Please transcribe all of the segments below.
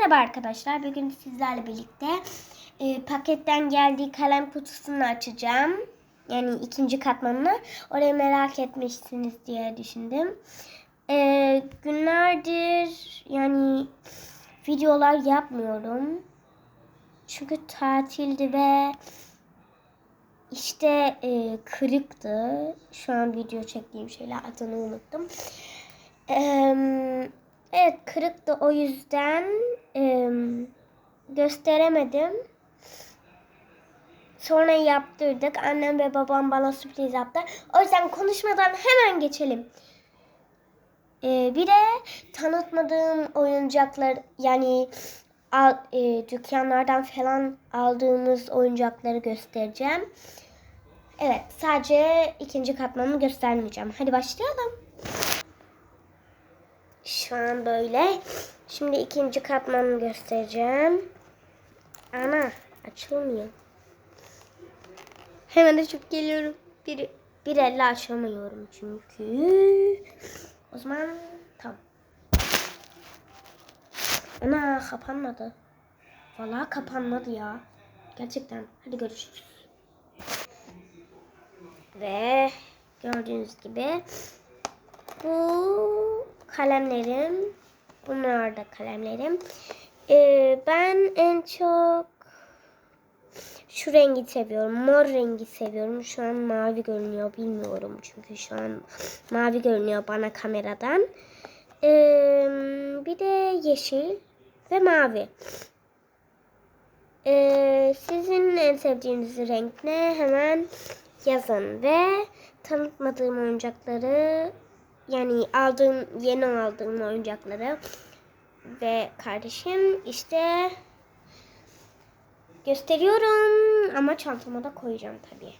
Merhaba arkadaşlar. Bugün sizlerle birlikte e, paketten geldiği kalem kutusunu açacağım. Yani ikinci katmanını. Orayı merak etmişsiniz diye düşündüm. E, günlerdir yani videolar yapmıyorum. Çünkü tatildi ve işte e, kırıktı. Şu an video çektiğim şeyler adını unuttum. Eee Evet kırıktı o yüzden e, gösteremedim. Sonra yaptırdık. Annem ve babam bana sürpriz yaptı. O yüzden konuşmadan hemen geçelim. E, bir de tanıtmadığım oyuncaklar yani al, e, dükkanlardan falan aldığımız oyuncakları göstereceğim. Evet sadece ikinci katmanı göstermeyeceğim. Hadi başlayalım. Şu an böyle. Şimdi ikinci katmanı göstereceğim. Ana açılmıyor. Hemen açıp geliyorum. Bir, bir elle açamıyorum çünkü. O zaman tamam. Ana kapanmadı. Vallahi kapanmadı ya. Gerçekten. Hadi görüşürüz. Ve gördüğünüz gibi bu kalemlerim. Bunlar da kalemlerim. Ee, ben en çok şu rengi seviyorum. Mor rengi seviyorum. Şu an mavi görünüyor. Bilmiyorum çünkü şu an mavi görünüyor bana kameradan. Ee, bir de yeşil ve mavi. Ee, sizin en sevdiğiniz renk ne? Hemen yazın ve tanıtmadığım oyuncakları yani aldığım yeni aldığım oyuncakları ve kardeşim işte gösteriyorum ama çantama da koyacağım tabii.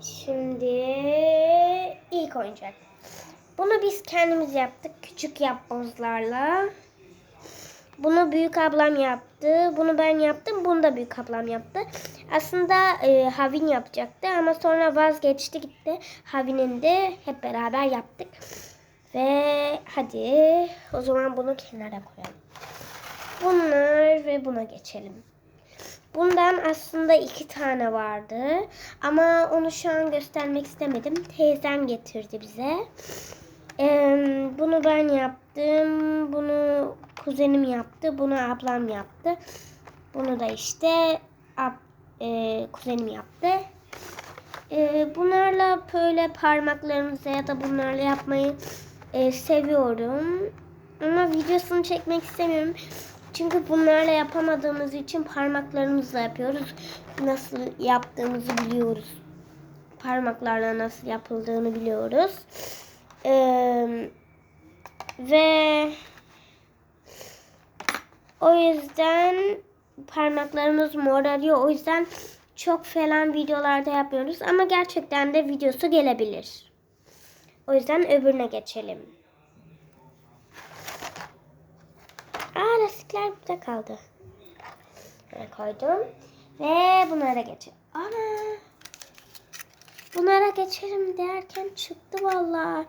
Şimdi ilk oyuncak. Bunu biz kendimiz yaptık küçük yapbozlarla. Bunu büyük ablam yaptı. Bunu ben yaptım. Bunu da büyük ablam yaptı. Aslında e, Havin yapacaktı ama sonra vazgeçti gitti. Havin'in de hep beraber yaptık. Ve hadi o zaman bunu kenara koyalım. Bunlar ve buna geçelim. Bundan aslında iki tane vardı. Ama onu şu an göstermek istemedim. Teyzem getirdi bize. Ee, bunu ben yaptım. Bunu kuzenim yaptı. Bunu ablam yaptı. Bunu da işte ab, e, kuzenim yaptı. E, bunlarla böyle parmaklarımıza ya da bunlarla yapmayı e, seviyorum. Ama videosunu çekmek istemiyorum. Çünkü bunlarla yapamadığımız için parmaklarımızla yapıyoruz. Nasıl yaptığımızı biliyoruz. Parmaklarla nasıl yapıldığını biliyoruz. Ee, ve o yüzden parmaklarımız morarıyor. O yüzden çok falan videolarda yapıyoruz. Ama gerçekten de videosu gelebilir. O yüzden öbürüne geçelim. Aa lastikler burada kaldı. Böyle koydum. Ve bunlara geçelim. Ana. Bunlara geçelim derken çıktı valla.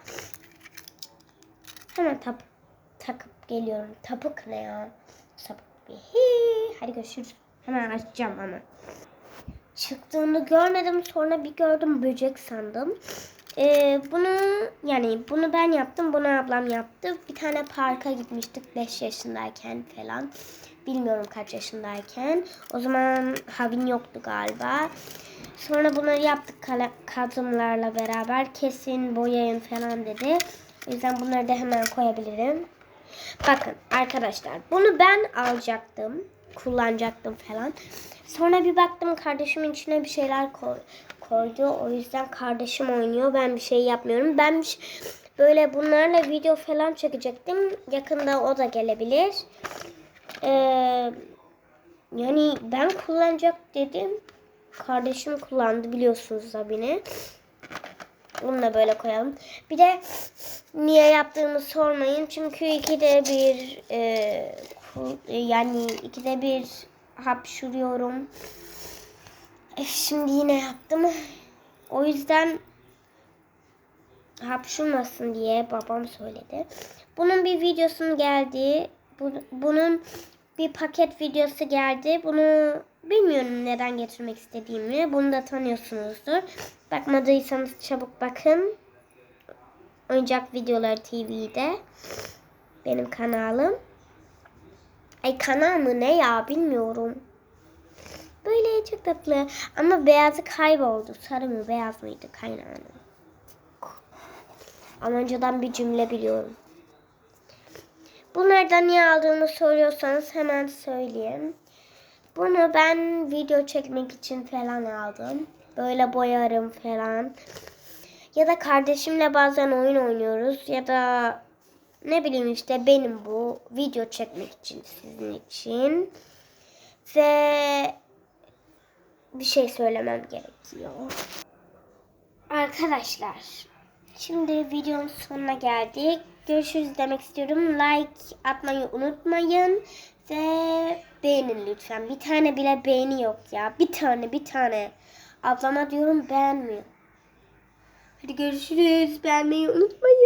Hemen tap takıp geliyorum. Tapık ne ya? Sapık bir. Hi. Hadi görüşürüz. Hemen açacağım ama. Çıktığını görmedim. Sonra bir gördüm böcek sandım. Ee, bunu yani bunu ben yaptım. Bunu ablam yaptı. Bir tane parka gitmiştik 5 yaşındayken falan. Bilmiyorum kaç yaşındayken. O zaman Havin yoktu galiba. Sonra bunları yaptık kadınlarla beraber. Kesin boyayın falan dedi. O yüzden bunları da hemen koyabilirim. Bakın arkadaşlar bunu ben alacaktım. Kullanacaktım falan. Sonra bir baktım kardeşimin içine bir şeyler koy, koydu. O yüzden kardeşim oynuyor. Ben bir şey yapmıyorum. Ben şey, böyle bunlarla video falan çekecektim. Yakında o da gelebilir. Ee, yani ben kullanacak dedim. Kardeşim kullandı biliyorsunuz abine. Bunu da böyle koyalım. Bir de niye yaptığımı sormayın. Çünkü ikide bir e, yani ikide bir hapşuruyorum. E, şimdi yine yaptım. O yüzden hapşurmasın diye babam söyledi. Bunun bir videosunu geldi Bu, bunun bir paket videosu geldi. Bunu bilmiyorum neden getirmek istediğimi. Bunu da tanıyorsunuzdur. Bakmadıysanız çabuk bakın. Oyuncak Videoları TV'de. Benim kanalım. Ay kanal mı ne ya bilmiyorum. Böyle çok tatlı. Ama beyazı kayboldu. Sarı mı beyaz mıydı kaynağını? Ama önceden bir cümle biliyorum. Bunlardan niye aldığımı soruyorsanız hemen söyleyeyim. Bunu ben video çekmek için falan aldım. Böyle boyarım falan. Ya da kardeşimle bazen oyun oynuyoruz. Ya da ne bileyim işte benim bu video çekmek için sizin için. Ve bir şey söylemem gerekiyor. Arkadaşlar şimdi videonun sonuna geldik. Görüşürüz demek istiyorum. Like atmayı unutmayın. Ve beğenin lütfen. Bir tane bile beğeni yok ya. Bir tane bir tane. Ablama diyorum beğenmiyor. Hadi görüşürüz. Beğenmeyi unutmayın.